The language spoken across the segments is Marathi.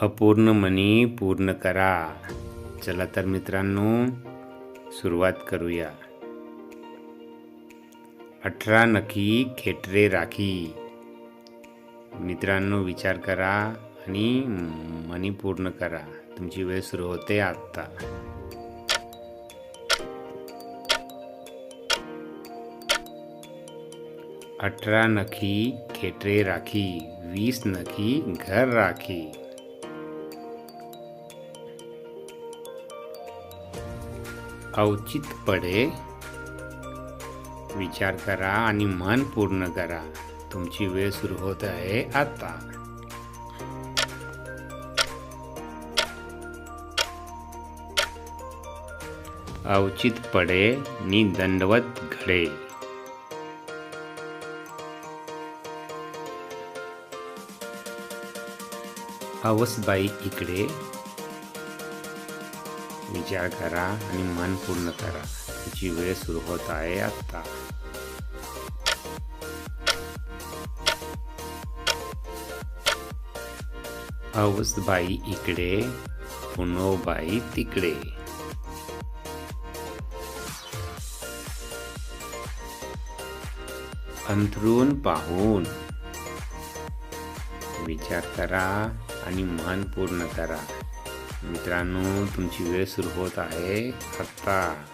अपूर्ण मनी पूर्ण करा. चला तर मित्रांनो सुरुवात करूया. अठरा नखी खेटरे राखी. मित्रांनो विचार करा आणि मनी पूर्ण करा. तुमची वेळ सुरू होते आत्ता. अठरा नखी खेटरे राखी वीस नखी घर राखी. अवचित पडे विचार करा आणि मन पूर्ण करा. तुमची वेळ सुरू होत आहे आता. अवचित पडे नि दंडवत घडे. अवसबाई इकडे. विचार करा आणि मन पूर्ण करा. तिची वेळ सुरू होत आहे आता अवसबाई इकडे पुनोबाई तिकडे. अंथरून पाहून विचार करा आणि मन पूर्ण करा. मित्रांनो तुमची वेळ सुरू होत आहे. आत्ता.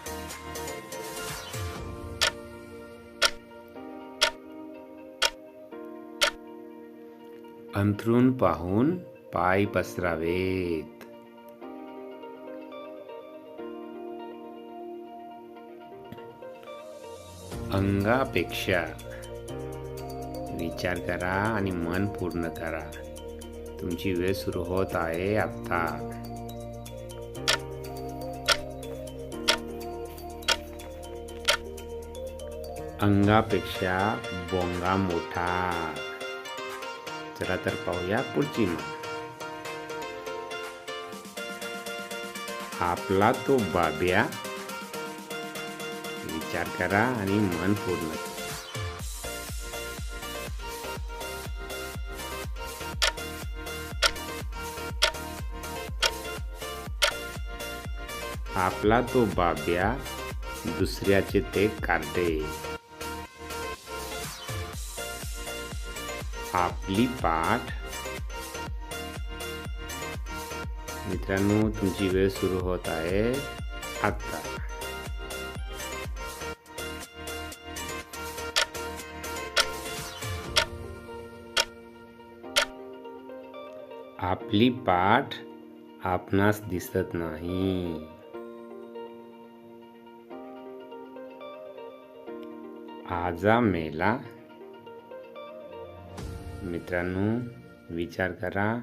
अंथरून पाहून पाय पसरावेत. अंगापेक्षा विचार करा आणि मन पूर्ण करा. तुमची वेळ सुरू होत आहे आत्ता. अंगापेक्षा बोंगा मोठा चला तर पाहूया पुढची मग आपला तो बाब्या विचार करा आणि मन पूर्ण आपला तो बाब्या दुसऱ्याचे ते काढे आपली पाठ मित्रांनो तुमची वेळ सुरू होत आहे आता आपली पाठ आपणास दिसत नाही। आजा मेला मित्रांनो विचार करा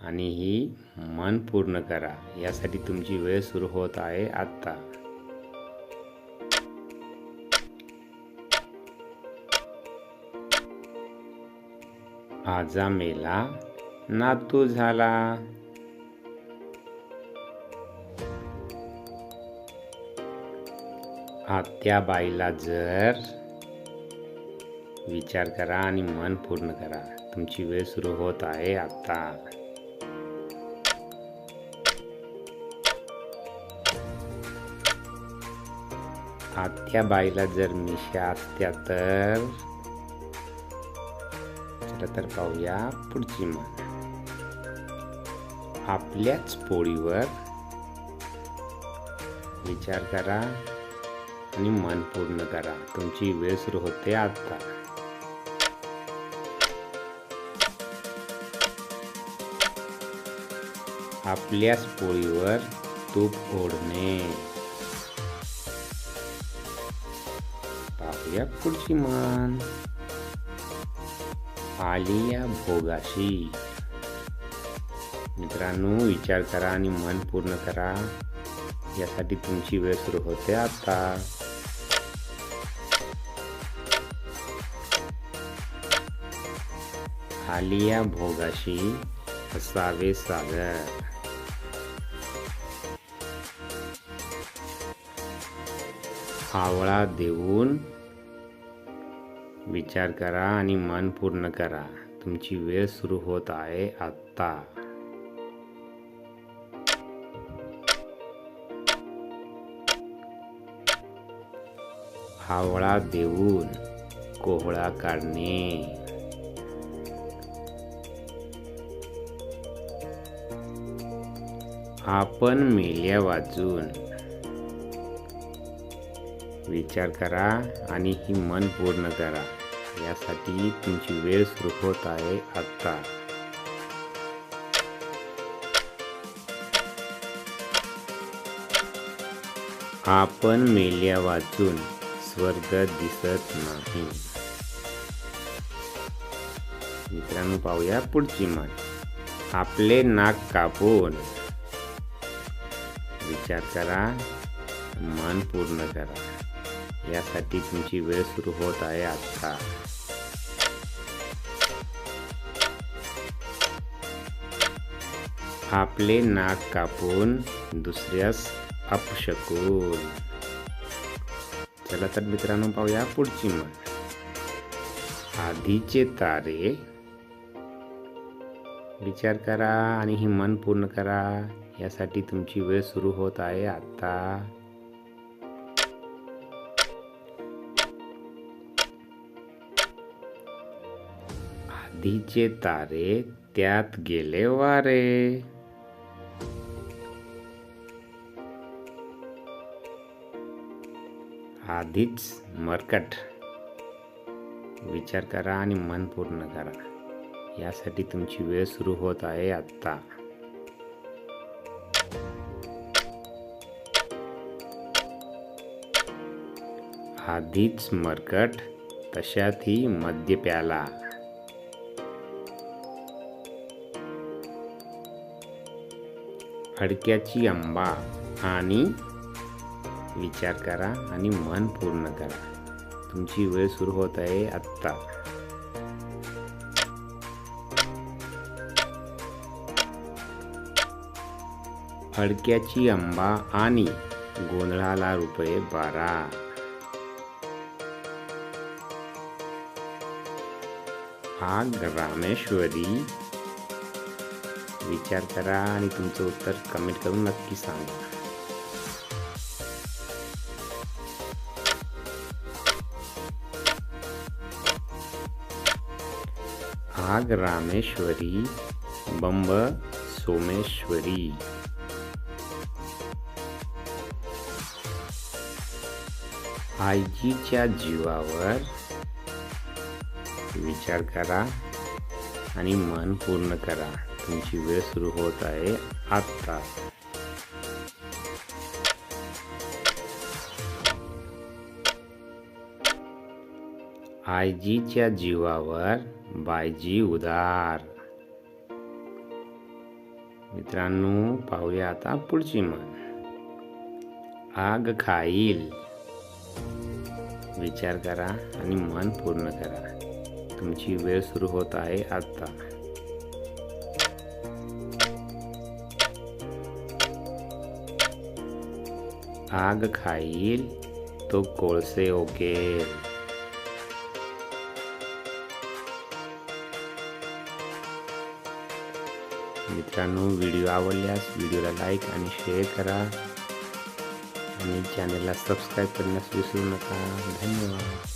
आणि ही मन पूर्ण करा. यासाठी तुमची वेळ सुरू होत आहे आत्ता. आजा मेला नातू झाला. आत्या बाईला जर विचार करा आणि मन पूर्ण करा. तुमची वेळ सुरू होत आहे आता. आत्या बाईला जर मिशा असत्या तर? चला तर पाहूया पुढची मन. आपल्याच पोळीवर विचार करा आणि मन पूर्ण करा. तुमची वेळ सुरू होते आता. आपल्याच पोळीवर तूप ओढणे. पाहूया पुढची मान आली या भोगाशी. मित्रांनो विचार करा आणि मन पूर्ण करा. यासाठी तुमची वेळ सुरू होते आता. आलिया भोगाशी. असावे सागर आवळा देऊन विचार करा आणि मन पूर्ण करा. तुमची वेळ सुरू होत आहे आत्ता. आवळा देऊन कोहळा काढणे. आपण मेल्या वाचून विचार करा आणि ही मन पूर्ण करा. यासाठी तुमची वेळ सुरू होत आहे आत्ता. आपण मेल्या वाचून स्वर्ग दिसत नाही. मित्रांनो पाहूया पुढची म्हण आपले नाक कापून. विचार करा मन पूर्ण करा. यासाठी तुमची वेळ सुरू होत आहे आता आपले नाक कापून दुसऱ्यास अपशकून चला तर मित्रांनो पाहूया पुढची म्हण आधीचे तारे विचार करा आणि ही मन पूर्ण करा. यासाठी तुमची वेळ सुरू होत आहे आत्ता. आधीचे तारे त्यात गेले वारे. आधीच मरकट. विचार करा आणि मन पूर्ण करा. यासाठी तुमची वेळ सुरू होत आहे आत्ता. आधीच मरकट तशातही मद्य प्याला फडक्याची आंबा आणि विचार करा आणि मन पूर्ण करा. तुमची वेळ सुरू होत आहे आत्ता. फडक्याची आंबा आणि गोंधळाला रुपये बारा. आग रामेश्वरी. विचार करा आणि तुमचं उत्तर कमेंट करून नक्की सांगा. आग रामेश्वरी बंब सोमेश्वरी. आईजीच्या जीवावर विचार करा आणि मन पूर्ण करा. तुमची वेळ सुरू होत आहे आत्ता. आईजीच्या जीवावर बायजी उदार. मित्रांनो पाहूया आता पुढची मन आग खाईल. विचार करा आणि मन पूर्ण करा. तुमची वेळ सुरू होत आहे आत्ता. आग खाईल तो कोळसे ओकेल. मित्रांनो व्हिडिओ आवडल्यास व्हिडिओला लाईक आणि शेअर करा. आणि चॅनलला सबस्क्राईब करण्यास विसरू नका. धन्यवाद.